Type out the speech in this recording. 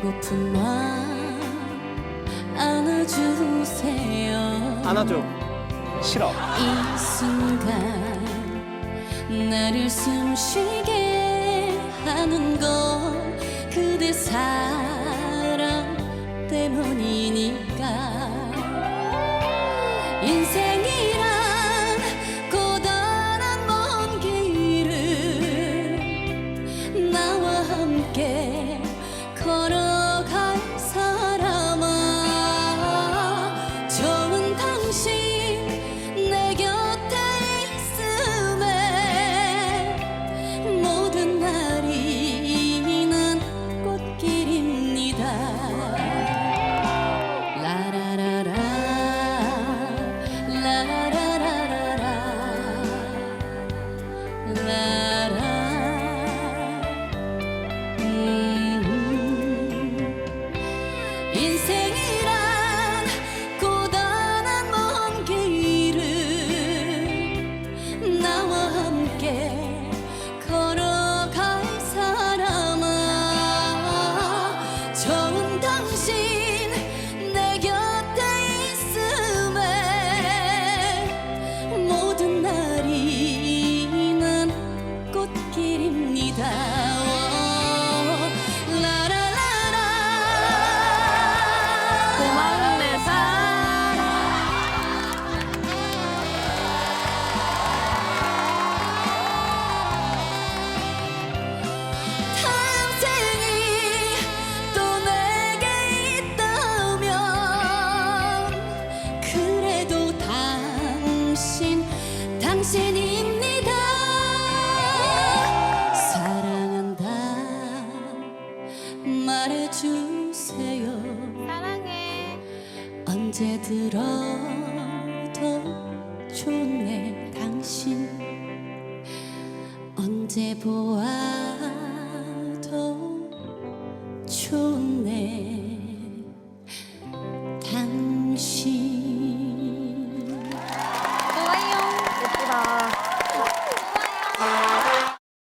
보고픈 마음 안아주세요 안아줘. 싫어. 이 순간 나를 숨쉬게 하는 건 그대 사랑 때문이니까 인생이란 고단한 먼 길을 나와 함께 걸어 함 언제 들어도 좋네 당신. 언제 보아